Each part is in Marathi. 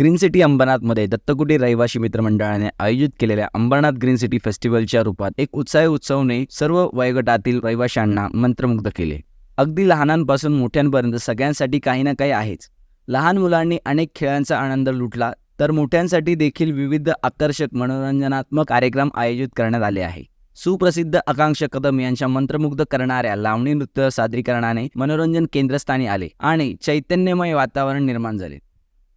ग्रीन सिटी अंबरनाथमध्ये दत्तकुटी रहिवासी मित्रमंडळाने आयोजित केलेल्या अंबरनाथ ग्रीन सिटी फेस्टिवलच्या रूपात एक उत्साही उत्सवने सर्व वयोगटातील रहिवाशांना मंत्रमुग्ध केले. अगदी लहानांपासून मोठ्यांपर्यंत सगळ्यांसाठी काही ना काही आहेच. लहान मुलांनी अनेक खेळांचा आनंद लुटला तर मोठ्यांसाठी देखील विविध आकर्षक मनोरंजनात्मक कार्यक्रम आयोजित करण्यात आले आहे. सुप्रसिद्ध आकांक्षा कदम यांच्या मंत्रमुग्ध करणाऱ्या लावणी नृत्य सादरीकरणाने मनोरंजन केंद्रस्थानी आले आणि चैतन्यमय वातावरण निर्माण झाले.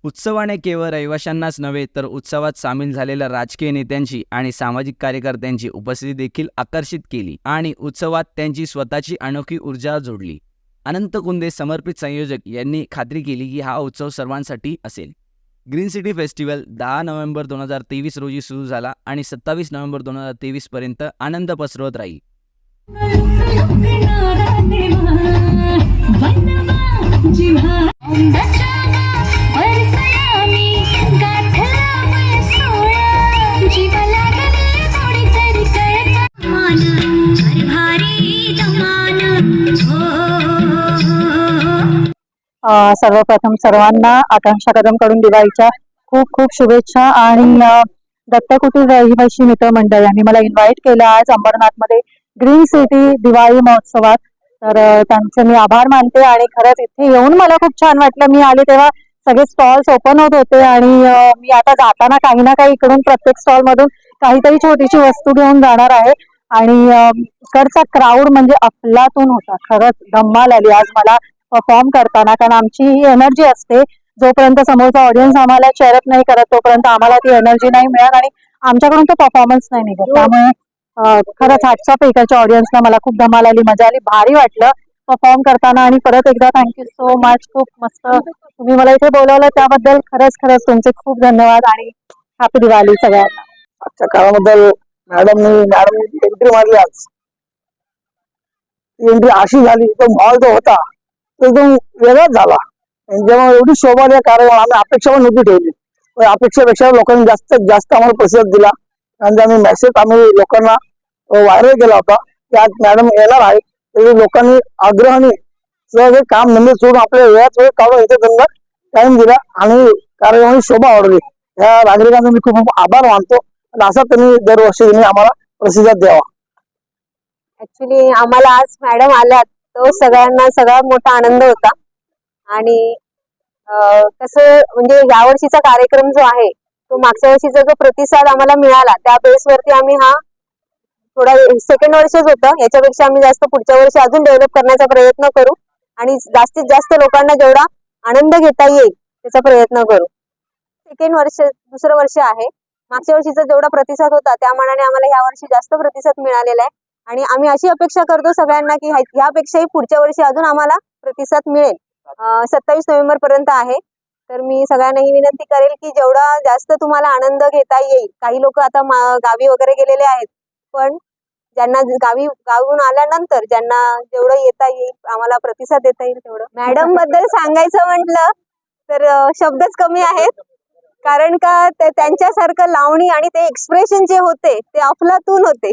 उत्सवाने केवळ रहिवाशांनाच नव्हे तर उत्सवात सामील झालेल्या राजकीय नेत्यांची आणि सामाजिक कार्यकर्त्यांची उपस्थिती देखील आकर्षित केली आणि उत्सवात त्यांची स्वतःची अनोखी ऊर्जा जोडली. अनंत कुंदे समर्पित संयोजक यांनी खात्री केली की हा उत्सव सर्वांसाठी असेल. ग्रीन सिटी फेस्टिवल दहा नोव्हेंबर दोन हजार तेवीस रोजी सुरू झाला आणि सत्तावीस नोव्हेंबर दोन हजार तेवीसपर्यंत आनंद पसरवत राहील. सर्वप्रथम सर्वांना आकांक्षा कदमकडून दिवाळीच्या खूप खूप शुभेच्छा आणि दत्तकुटीर रहिवाशी मित्र मंडळ यांनी मला इन्व्हाइट केलं. आज अंबरनाथमध्ये ग्रीन सिटी दिवाळी महोत्सवात. तर त्यांचे मी आभार मानते आणि खरंच इथे येऊन मला खूप छान वाटलं. मी आले तेव्हा सगळे स्टॉल्स ओपन होत होते आणि मी आता जाताना काही ना काही इकडून प्रत्येक स्टॉल मधून काहीतरी छोटीशी वस्तू घेऊन जाणार आहे. आणि इकडचा क्राऊड म्हणजे अफलातून होता. खरंच धम्माल आली. आज मला परफॉर्म करताना कारण आमची ही एनर्जी असते. जोपर्यंत समोरचा ऑडियन्स आम्हाला चेअरअप नाही करत तोपर्यंत आम्हाला ती एनर्जी नाही मिळत आणि आमच्याकडून तो परफॉर्मन्स नाही निघत. त्यामुळे खरंच हॅट्स इकडच्या ऑडियन्सला मला खूप धमाल आली मजा आली भारी वाटलं परफॉर्म करताना आणि परत एकदा थँक्यू सो मच खूप मस्त. तुम्ही मला इथे बोलवलं त्याबद्दल खरंच खरंच तुमचे खूप धन्यवाद आणि हॅपी दिवाळी सगळ्यांना. आजच्या काळाबद्दल मॅडमनी मॅडम एंट्री मारली आज. एंट्री अशी झाली तो मॉल जो होता एकदम वेगळाच झाला. जेव्हा एवढी शोभा या कार्यक्रम आम्ही अपेक्षा पण नव्हती ठेवली. पण अपेक्षेपेक्षा लोकांनी जास्तीत जास्त आम्हाला प्रतिसाद दिला. आणि आम्ही मेसेज आम्ही लोकांना व्हायरल केला होता. की आज मॅडम येणार आहे. तरी लोकांनी आग्रहाने सगळे काम धंदे सोडून आपल्या वेळात वेळ काढून इथे त्यांना टाइम दिला आणि कार्यक्रमाची शोभा वाढली या नागरिकांना मी खूप खूप आभार मानतो. आणि असा त्यांनी दरवर्षी त्यांनी आम्हाला प्रतिसाद द्यावा. ऍक्च्युली आम्हाला आज मॅडम आल्यात. तो सगळ्यांना सगळा मोठा आनंद होता. आणि कसं म्हणजे यावर्षीचा कार्यक्रम जो आहे तो मागच्या वर्षीचा जो प्रतिसाद आम्हाला मिळाला त्या बेसवरती आम्ही हा थोडा सेकंड वर्षच होतं. याच्यापेक्षा आम्ही जास्त पुढच्या वर्षी अजून डेव्हलप करण्याचा प्रयत्न करू आणि जास्तीत जास्त लोकांना जेवढा आनंद घेता येईल त्याचा प्रयत्न करू. सेकंड वर्ष दुसरं वर्ष आहे. मागच्या वर्षीचा जेवढा प्रतिसाद होता त्या मानाने आम्हाला ह्या वर्षी जास्त प्रतिसाद मिळालेला आहे. आणि आम्ही अशी अपेक्षा करतो सगळ्यांना की ह्यापेक्षाही पुढच्या वर्षी अजून आम्हाला प्रतिसाद मिळेल. सत्तावीस नोव्हेंबर पर्यंत आहे. तर मी सगळ्यांना ही विनंती करेल की जेवढा जास्त तुम्हाला आनंद घेता येईल काही लोक आता गावी वगैरे गेलेले आहेत पण ज्यांना गावी गावून आल्यानंतर ज्यांना जेवढं येता येईल आम्हाला प्रतिसाद देता येईल तेवढं. मॅडमबद्दल सांगायचं म्हटलं तर शब्दच कमी आहेत. कारण का त्यांच्यासारखं लावणी आणि ते एक्सप्रेशन जे होते ते अफलातून होते.